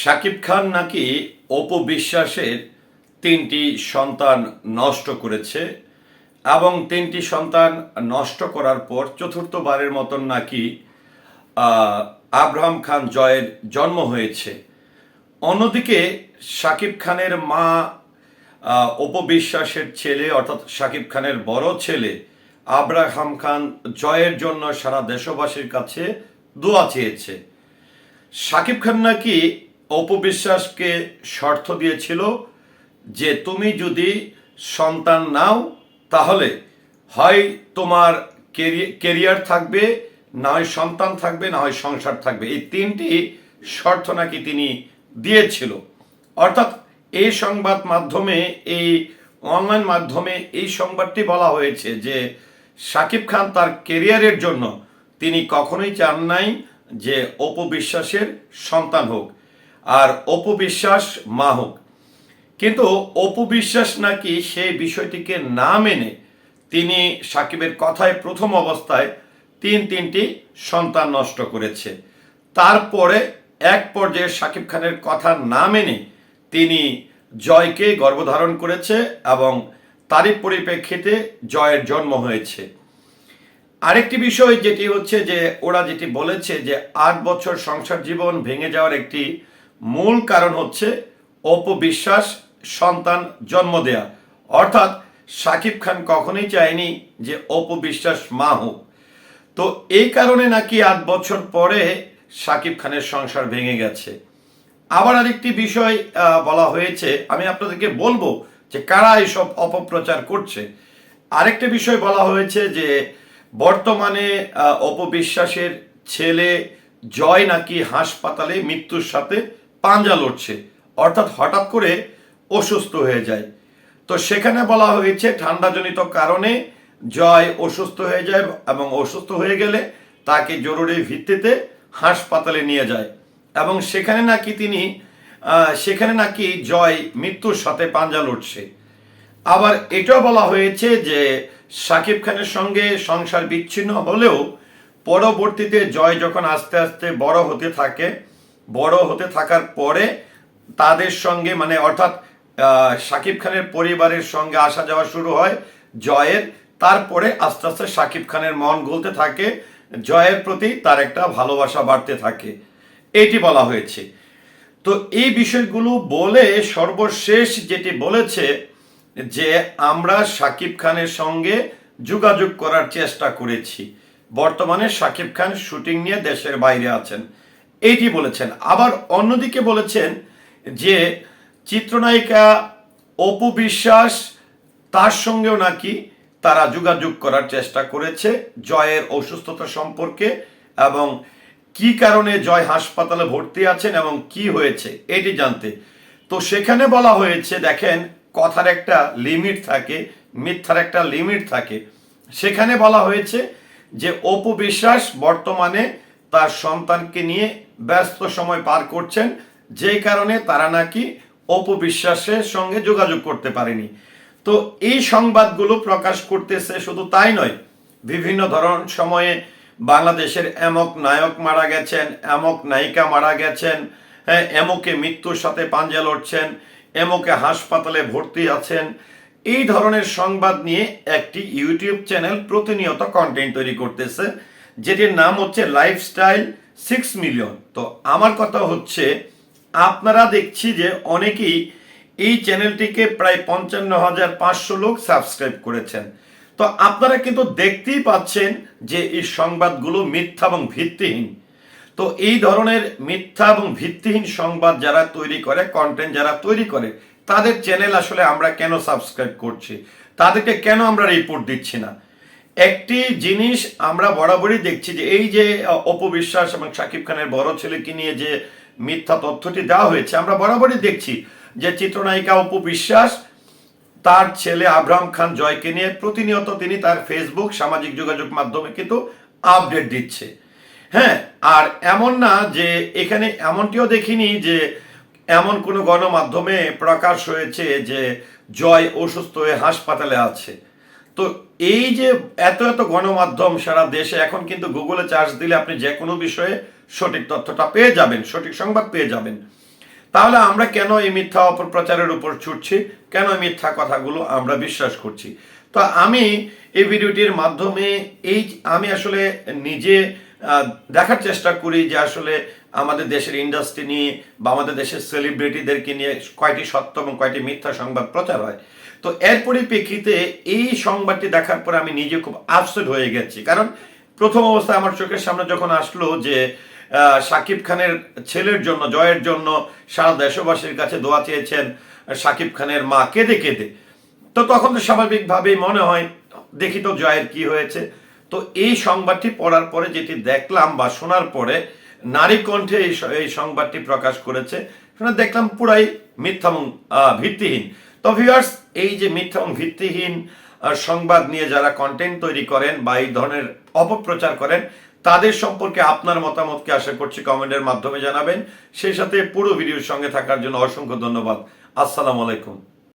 শাকিব খান নাকি অপু বিশ্বাসের তিনটি সন্তান নষ্ট করেছে এবং তিনটি সন্তান নষ্ট করার পর চতুর্থবারের মতন নাকি আব্রাহাম খান জয়ের জন্ম হয়েছে। অন্যদিকে শাকিব খানের মা অপবিশ্বাসের ছেলে অর্থাৎ শাকিব খানের বড় ছেলে আব্রাহাম খান জয়ের জন্য সারা দেশবাসীর কাছে দোয়া চেয়েছে। শাকিব খান নাকি অপবিশ্বাসকে শর্ত দিয়েছিল যে তুমি যদি সন্তান নাও, তাহলে হয় তোমার কেরিয়ার থাকবে, না হয় সন্তান থাকবে, না হয় সংসার থাকবে। এই তিনটি শর্ত নাকি তিনি দিয়েছিল। অর্থাৎ এই সংবাদ মাধ্যমে, এই অনলাইন মাধ্যমে এই সংবাদটি বলা হয়েছে যে শাকিব খান তার কেরিয়ারের জন্য তিনি কখনোই চান নাই যে অপবিশ্বাসের সন্তান হোক। আর অপবিশ্বাস মা হোক। কিন্তু অপবিশ্বাস নাকি সেই বিষয়টিকে না মেনে তিনি সাকিবের কথায় প্রথম অবস্থায় তিন তিনটি সন্তান নষ্ট করেছে। তারপরে এক পর্যায়ে সাকিব খানের কথা না মেনে তিনি জয়কে গর্ভধারণ করেছে এবং তারই পরিপ্রেক্ষিতে জয়ের জন্ম হয়েছে। আরেকটি বিষয় যেটি হচ্ছে যে ওরা যেটি বলেছে যে আট বছর সংসার জীবন ভেঙে যাওয়ার একটি মূল কারণ হচ্ছে অপবিশ্বাস, সন্তান জন্ম দেয়া। অর্থাৎ সাকিব খান কখনোই চায়নি যে অপবিশ্বাস মা হোক। তো এই কারণে নাকি আট বছর পরে সাকিব খানের সংসার ভেঙে গেছে। আবার আরেকটি বিষয় বলা হয়েছে, আমি আপনাদেরকে বলব যে কারা এসব অপপ্রচার করছে। আরেকটা বিষয় বলা হয়েছে যে বর্তমানে অপবিশ্বাসের ছেলে জয় নাকি হাসপাতালে মৃত্যুর সাথে পাঞ্জা লড়ছে, অর্থাৎ হঠাৎ করে অসুস্থ হয়ে যায়। তো সেখানে বলা হয়েছে ঠান্ডাজনিত কারণে জয় অসুস্থ হয়ে যায় এবং অসুস্থ হয়ে গেলে তাকে জরুরি ভিত্তিতে হাসপাতালে নিয়ে যায় এবং সেখানে নাকি তিনি সেখানে নাকি জয় মৃত্যুর সাথে পাঞ্জা লড়ছে। আবার এটাও বলা হয়েছে যে সাকিব খানের সঙ্গে সংসার বিচ্ছিন্ন হলেও পরবর্তীতে জয় যখন আস্তে আস্তে বড় হতে থাকে বড় হতে থাকার পরে তাদের সঙ্গে মানে অর্থাৎ সাকিব খানের পরিবারের সঙ্গে আসা যাওয়া শুরু হয় জয়ের। তারপরে আস্তে আস্তে সাকিব খানের মন গলতে থাকে, জয়ের প্রতি তার একটা ভালোবাসা বাড়তে থাকে। এটি বলা হয়েছে। তো এই বিষয়গুলো বলে সর্বশেষ যেটি বলেছে যে আমরা সাকিব খানের সঙ্গে যোগাযোগ করার চেষ্টা করেছি। বর্তমানে সাকিব খান শুটিং নিয়ে দেশের বাইরে আছেন। এইটি বলেছেন। আবার অন্যদিকে বলেছেন যে চিত্রনায়িকা অপু বিশ্বাস তার সঙ্গেও নাকি তারা যোগাযোগ করার চেষ্টা করেছে জয়ের অসুস্থতা সম্পর্কে এবং কি কারণে জয় হাসপাতালে ভর্তি আছেন এবং কি হয়েছে এটি জানতে। তো সেখানে বলা হয়েছে, দেখেন, কথার একটা লিমিট থাকে, মিথ্যার একটা লিমিট থাকে। সেখানে বলা হয়েছে যে অপু বিশ্বাস বর্তমানে তার সন্তানকে নিয়ে ব্যস্ত সময় পার করছেন যেই কারণে তারা নাকি অপবিশ্বাসের সঙ্গে যোগাযোগ করতে পারেনি। তো এই সংবাদগুলো প্রকাশ করতেছে শুধু তাই নয়, বিভিন্ন ধরন সময়ে বাংলাদেশের এমক নায়ক মারা গেছেন, এমক নায়িকা মারা গেছেন হ্যাঁ এমকে মৃত্যুর সাথে পাঞ্জা লড়ছেন, এমকে হাসপাতালে ভর্তি আছেন। এই ধরনের সংবাদ নিয়ে একটি ইউটিউব চ্যানেল প্রতিনিয়ত কন্টেন্ট তৈরি করতেছে। যেটির নাম হচ্ছে লাইফস্টাইল সিক্স মিলিয়ন তো আমার কথা হচ্ছে, আপনারা দেখছি যে অনেকেই এই চ্যানেলটিকে প্রায় পঞ্চান্ন হাজার পাঁচশো লোক সাবস্ক্রাইব করেছেন। তো আপনারা কিন্তু দেখতেই পাচ্ছেন যে এই সংবাদগুলো মিথ্যা এবং ভিত্তিহীন। তো এই ধরনের মিথ্যা এবং ভিত্তিহীন সংবাদ যারা তৈরি করে কন্টেন্ট যারা তৈরি করে, তাদের চ্যানেল আসলে আমরা কেন সাবস্ক্রাইব করছি? তাদেরকে কেন আমরা রিপোর্ট দিচ্ছি না? একটি জিনিস আমরা বরাবরই দেখছি যে এই যে অপবিশ্বাস এবং শাকিব খানের বড় ছেলেকে নিয়ে যে মিথ্যা তথ্যটি দেওয়া হয়েছে, আমরা বরাবরই দেখছি যে চিত্রনায়িকা অপবিশ্বাস তার ছেলে আব্রাহাম খান জয়কে নিয়ে প্রতিনিয়ত তিনি তার ফেসবুক সামাজিক যোগাযোগ মাধ্যমে কিন্তু আপডেট দিচ্ছে। হ্যাঁ আর এমন না যে এখানে এমনটিও দেখিনি যে এমন কোনো গণমাধ্যমে প্রকাশ হয়েছে যে জয় অসুস্থ হয়ে হাসপাতালে আছে। তো এই যে এত এত গণমাধ্যম সারা দেশে, এখন কিন্তু গুগলে চার্জ দিলে আপনি যে কোনো বিষয়ে সঠিক তথ্যটা পেয়ে যাবেন, সঠিক সংবাদ পেয়ে যাবেন। তাহলে আমরা কেন এই মিথ্যা অপপ্রচারের উপর ছুটছি? কেন এই মিথ্যা কথাগুলো আমরা বিশ্বাস করছি? তো আমি এই ভিডিওটির মাধ্যমে এই, আমি আসলে নিজে দেখার চেষ্টা করি যে আসলে আমাদের দেশের ইন্ডাস্ট্রি নিয়ে বা আমাদের দেশের সেলিব্রিটিদেরকে নিয়ে কয়টি সত্য এবং কয়টি মিথ্যা সংবাদ প্রচার হয়। তো এর পরিপ্রেক্ষিতে এই সংবাদটি দেখার পরে আমি নিজে খুব আপসেট হয়ে গেছি। কারণ প্রথম অবস্থায় আমার চোখের সামনে যখন আসলো যে শাকিব খানের ছেলের জন্য, জয়ের জন্য সারা দেশবাসীর কাছে দোয়া চেয়েছেন, সাকিব খানের মা কেঁদে কেঁদে। তো তখন তো স্বাভাবিকভাবেই মনে হয়, দেখি তো জয়ের কি হয়েছে। তো এই সংবাদটি পড়ার পরে যেটি দেখলাম বা শোনার পরে নারী কণ্ঠে এই এই সংবাদটি প্রকাশ করেছে দেখলাম পুরাই মিথ্যা এবং ভিত্তিহীন। তো ভিউয়ার্স এই যে মিথ্যা এবং ভিত্তিহীন সংবাদ নিয়ে যারা কন্টেন্ট তৈরি করেন বা এই ধরনের অপপ্রচার করেন, তাদের সম্পর্কে আপনার মতামতকে আশা করছি কমেন্টের মাধ্যমে জানাবেন। সেই সাথে পুরো ভিডিওর সঙ্গে থাকার জন্য অসংখ্য ধন্যবাদ। আসসালামু আলাইকুম।